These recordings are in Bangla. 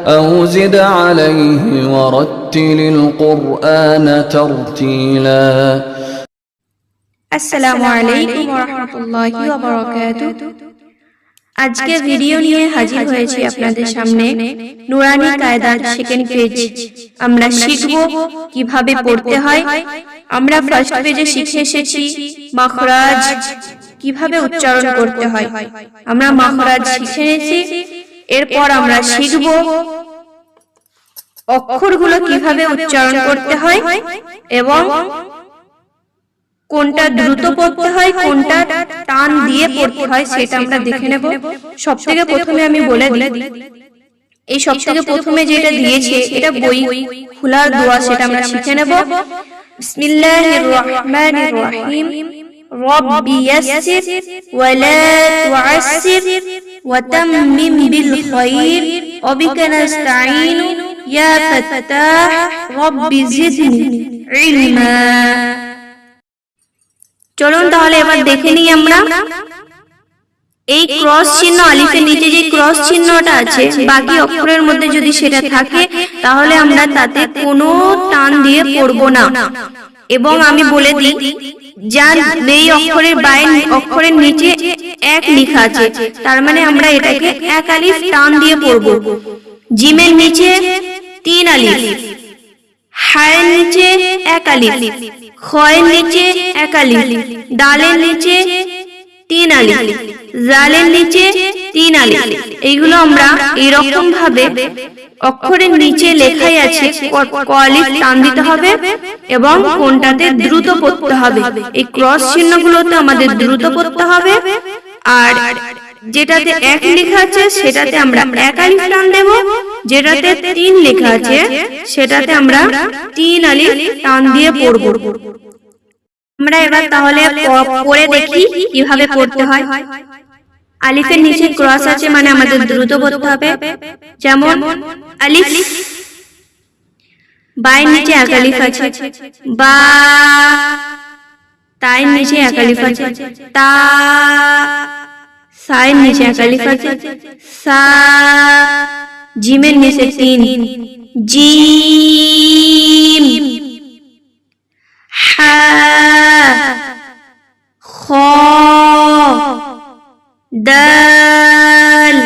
أو زد عليه ورتل القرآن ترتيلا আসসালামু আলাইকুম রহমতুল্লাহি আজকে ভিডিও নিয়ে হাজির হয়েছি আপনাদের সামনে নুরানি কায়দার সেকেন্ড পেজ আমরা শিখব কিভাবে পড়তে হয় আমরা ফার্স্ট পেজে শিখে এসেছি মাখরাজ কিভাবে উচ্চারণ করতে হয় আমরা মাখরাজ শিখে নিয়েছি এরপর আমরা শিখব অক্ষরগুলো কীভাবে উচ্চারণ করতে হয় এবং কোনটা দ্রুত পড়তে হয় কোনটা টান দিয়ে পড়তে হয় সেটা আমরা দেখে নেব। সব থেকে প্রথমে আমি বলে দিই এই সব থেকে প্রথমে যেটা দিয়েছে এটা বই খোলার দোয়া সেটা আমরা শিখে নেব। বিসমিল্লাহির রহমানির রহিম। রব্বি ইয়াসসির ওয়ালা তুআসসির। বিল খায়র ওয়াবিকা নাস্তাঈনু ইয়া ফাত্তাহ রব্বি জিদনি ইলমা চলুন তাহলে এবার দেখে নিই আমরা। এই ক্রস চিহ্ন আলিফের নিচে যে ক্রস চিহ্নটা আছে, বাকি অক্ষরের মধ্যে যদি সেটা থাকে, তাহলে আমরা তাতে কোনো টান দিয়ে পড়ব না। এবং আমি বলে দিই, যার এই অক্ষরের বাইরে অক্ষরের নিচে এক লেখা আছে, তার মানে আমরা এটাকে এক আলিফ টান দিয়ে পড়ব। জিমের নিচে তিন আলিফ, হায়ের নিচে এক আলিফ খয়ের নিচে এক আলিফ, ডালের নিচে তিন আলিফ, জালের নিচে তিন আলিফ। এইগুলো আমরা এরকম ভাবে অক্ষরের নিচে লেখাই আছে ক- ক আলিফ টান দিতে হবে এবং কোনটাতে দ্রুত পড়তে হবে। এই ক্রস চিহ্নগুলোতে আমাদের দ্রুত পড়তে হবে। আর যেটাতে এক লেখা আছে সেটাতে আমরা এক আলিফ টান দেব যেটাতে তিন লেখা আছে সেটাতে আমরা তিন আলিফ টান দিয়ে পড়ব। আমরা এবার তাহলে পড়ে দেখি কীভাবে পড়তে হয়। আলিফের নিচে ক্রস আছে মানে আমাদের দ্রুত পড়তে হবে। যেমন আলিফ বায়ের নিচে এক আলিফ আছে। বা তায়ের নিচে এক আলিফ আছে তা সায়ের নিচে এক আলিফ আছে সা জিমের নিচে তিন জিম হা খ দাল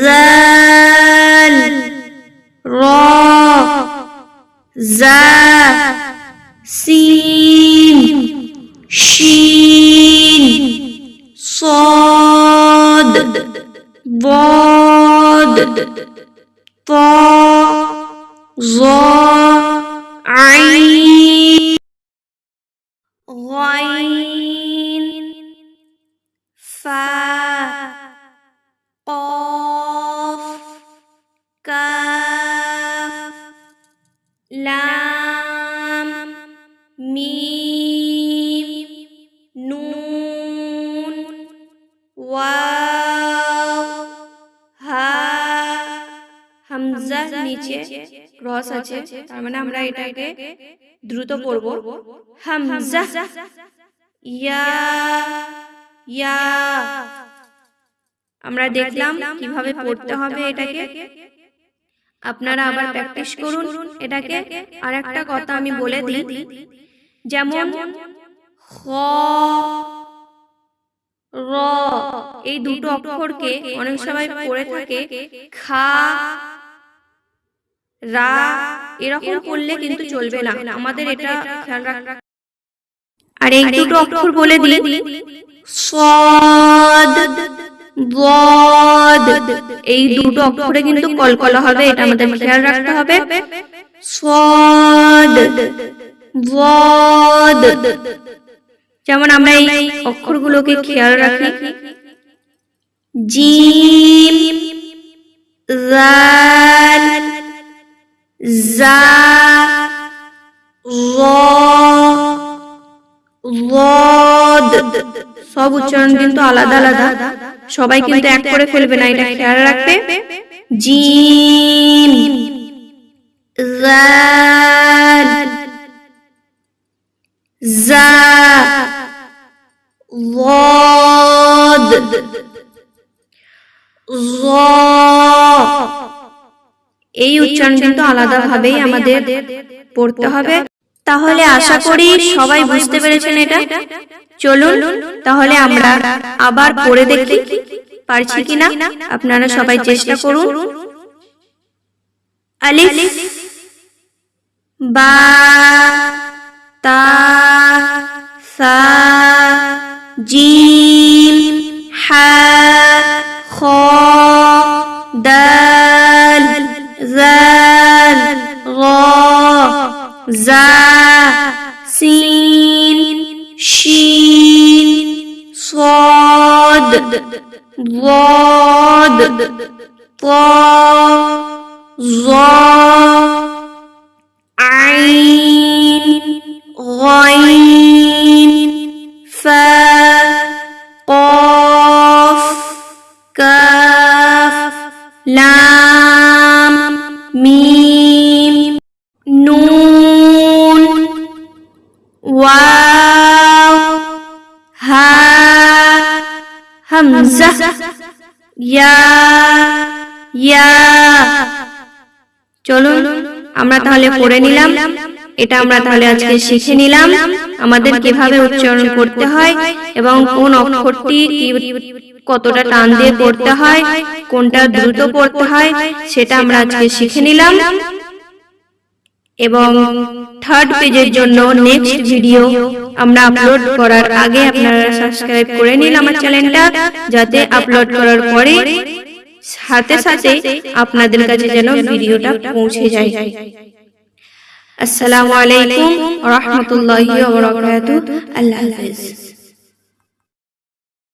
জাল র জা সিন da, za, হামজা নিচে ক্রস আছে। তার মানে আমরা এটাকে দ্রুত পড়ব। হামজা। ইয়া ইয়া। আমরা দেখলাম কীভাবে পড়তে হবে এটাকে। আপনারা আবার প্র্যাকটিস করুন। এটাকে আর একটা কথা আমি বলে দিই। যেমন খ র। এই দুটো অক্ষরকে অনেক সময় পড়ে থাকে খা রা এরকম করলে কিন্তু চলবে না। আমাদের এটা খেয়াল রাখতে আর এই দুটো অক্ষর বলে দিই সদ বদ। এই দুটো অক্ষরে কিন্তু কলকলা হবে। এটা আমাদের খেয়াল রাখতে হবে। সদ বদ। যেমন আমরা এই অক্ষরগুলোকে খেয়াল রাখি। জিম জাল زا সব উচ্চারণ কিন্তু আলাদা আলাদা। সবাই কিন্তু এক করে ফেলবে না, এটা খেয়াল রাখবে। জিম জাল জা ওয়াদ জ এই উচ্চারণ কিন্তু আলাদাভাবেই আমাদের পড়তে হবে। তাহলে আশা করি সবাই বুঝতে পেরেছেন এটা। চলুন তাহলে আমরা আবার পড়ে দেখি পারছি কিনা? আপনারা সবাই চেষ্টা করুন। আলিফ বা তা সা জিম হা صاد ضاد طا ظا عين غين فا قاف كاف لام ميم نون واو همزة يا يا চলুন আমরা তাহলে পড়ে নিলাম এটা আমরা তাহলে আজকে শিখে নিলাম আমাদের কিভাবে উচ্চারণ করতে হয় এবং কোন অক্ষরটি কি- কতটা টান দিয়ে পড়তে হয় কোনটা দ্রুত পড়তে হয় সেটা আমরা আজকে শিখে নিলাম এবং থার্ড পেজের জন্য নেক্সট ভিডিও আমরা আপলোড করার আগে আপনারা সাবস্ক্রাইব করে নিন আমার চ্যানেলটা যাতে আপলোড করার পরে সাথে সাথে আপনাদের কাছে যেন ভিডিওটা পৌঁছে যায়। আসসালামু আলাইকুম রহমতুল্লাহ আল্লাহ হাফেজ।